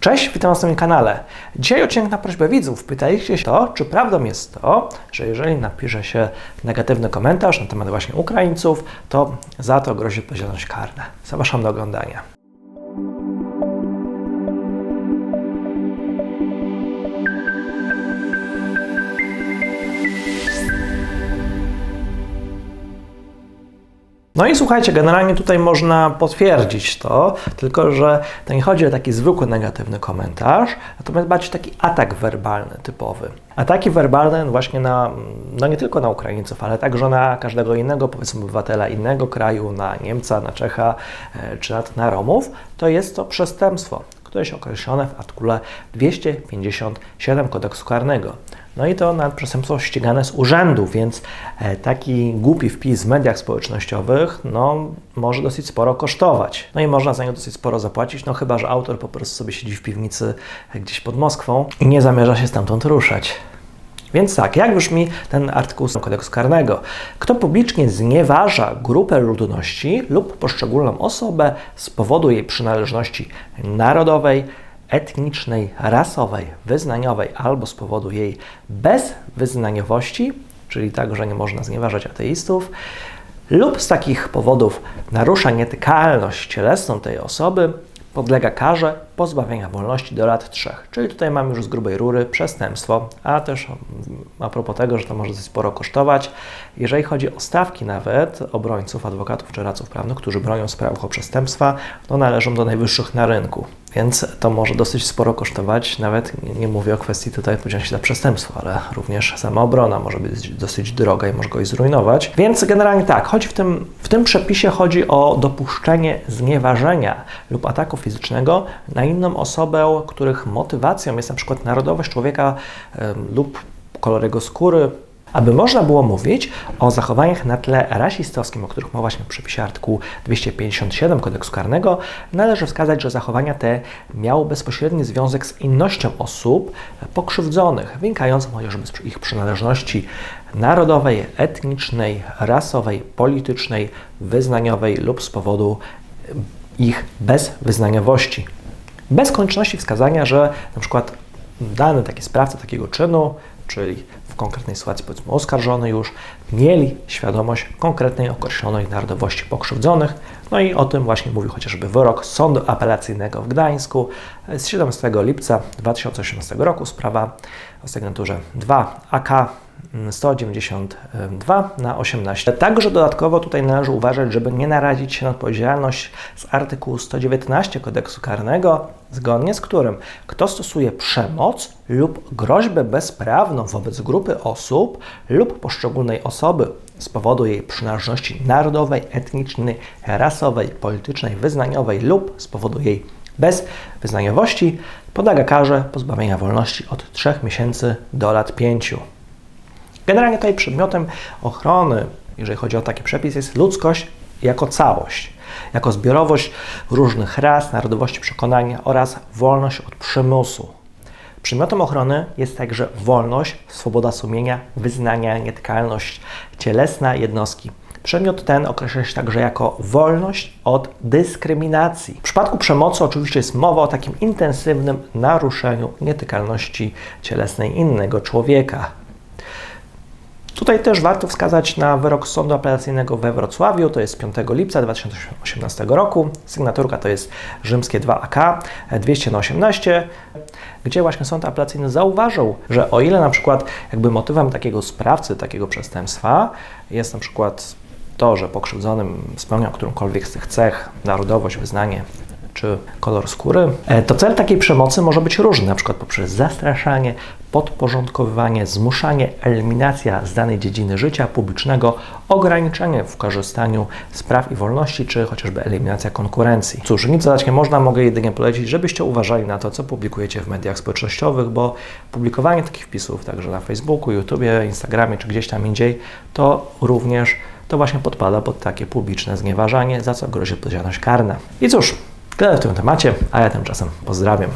Cześć, witam Was na moim kanale. Dzisiaj odcinek na prośbę widzów. Pytaliście się to, czy prawdą jest to, że jeżeli napisze się negatywny komentarz na temat właśnie Ukraińców, to za to grozi odpowiedzialność karna. Zapraszam do oglądania. No i słuchajcie, generalnie tutaj można potwierdzić to, tylko że to nie chodzi o taki zwykły negatywny komentarz, natomiast bardziej taki atak werbalny typowy. Ataki werbalne właśnie na, no nie tylko na Ukraińców, ale także na każdego innego, powiedzmy, obywatela innego kraju, na Niemca, na Czecha, e, czy nawet na Romów, to jest to przestępstwo, które jest określone w artykule 257 kodeksu karnego. No i to na przestępstwo ścigane z urzędu, więc e, taki głupi wpis w mediach społecznościowych no, może dosyć sporo kosztować. No i można za niego dosyć sporo zapłacić, no chyba, że autor po prostu sobie siedzi w piwnicy gdzieś pod Moskwą i nie zamierza się stamtąd ruszać. Więc tak, jak brzmi ten artykuł z kodeksu karnego? Kto publicznie znieważa grupę ludności lub poszczególną osobę z powodu jej przynależności narodowej, etnicznej, rasowej, wyznaniowej albo z powodu jej bezwyznaniowości, czyli tak, że nie można znieważać ateistów, lub z takich powodów narusza nietykalność cielesną tej osoby, podlega karze pozbawienia wolności do lat 3. Czyli tutaj mamy już z grubej rury przestępstwo, a też a propos tego, że to może sporo kosztować. Jeżeli chodzi o stawki nawet obrońców, adwokatów czy radców prawnych, którzy bronią spraw o przestępstwa, to należą do najwyższych na rynku. Więc to może dosyć sporo kosztować. Nawet nie, nie mówię o kwestii tutaj odpowiedzialności za przestępstwo, ale również sama obrona może być dosyć droga i może go i zrujnować. Więc generalnie tak, chodzi w tym, w tym przepisie chodzi o dopuszczenie znieważenia lub ataku fizycznego na inną osobę, których motywacją jest na przykład narodowość człowieka lub kolor jego skóry, aby można było mówić o zachowaniach na tle rasistowskim, o których mowa się w przepisie artykułu 257 kodeksu karnego, należy wskazać, że zachowania te miały bezpośredni związek z innością osób pokrzywdzonych, wynikającą chociażby z ich przynależności narodowej, etnicznej, rasowej, politycznej, wyznaniowej lub z powodu ich bezwyznaniowości bez konieczności wskazania, że na przykład dany taki sprawca takiego czynu, czyli w konkretnej sytuacji powiedzmy oskarżony już, mieli świadomość konkretnej określonej narodowości pokrzywdzonych. No i o tym właśnie mówił chociażby wyrok Sądu Apelacyjnego w Gdańsku z 17 lipca 2018 roku, sprawa o sygnaturze 2 AK 192 na 18. Także dodatkowo tutaj należy uważać, żeby nie narazić się na odpowiedzialność z artykułu 119 kodeksu karnego, zgodnie z którym kto stosuje przemoc lub groźbę bezprawną wobec grupy osób lub poszczególnej osoby z powodu jej przynależności narodowej, etnicznej, rasowej, politycznej, wyznaniowej lub z powodu jej bezwyznaniowości, podlega karze pozbawienia wolności od 3 miesięcy do lat 5. Generalnie tutaj przedmiotem ochrony, jeżeli chodzi o taki przepis, jest ludzkość jako całość, jako zbiorowość różnych ras, narodowości, przekonania oraz wolność od przymusu. Przedmiotem ochrony jest także wolność, swoboda sumienia, wyznania, nietykalność cielesna jednostki. Przedmiot ten określa się także jako wolność od dyskryminacji. W przypadku przemocy oczywiście jest mowa o takim intensywnym naruszeniu nietykalności cielesnej innego człowieka. Tutaj też warto wskazać na wyrok Sądu Apelacyjnego we Wrocławiu, to jest 5 lipca 2018 roku. Sygnaturka to jest rzymskie 2AK 200 na 18, gdzie właśnie Sąd Apelacyjny zauważył, że o ile na przykład jakby motywem takiego sprawcy takiego przestępstwa jest na przykład to, że pokrzywdzonym spełniał którąkolwiek z tych cech, narodowość, wyznanie, czy kolor skóry, e, to cel takiej przemocy może być różny, na przykład poprzez zastraszanie, podporządkowywanie, zmuszanie, eliminacja z danej dziedziny życia publicznego, ograniczenie w korzystaniu z praw i wolności, czy chociażby eliminacja konkurencji. Cóż, nic dodać nie można, mogę jedynie polecić, żebyście uważali na to, co publikujecie w mediach społecznościowych, bo publikowanie takich wpisów, także na Facebooku, YouTubie, Instagramie, czy gdzieś tam indziej, to również to właśnie podpada pod takie publiczne znieważanie, za co grozi odpowiedzialność karna. I cóż, Tyle w tym temacie, a ja tymczasem pozdrawiam.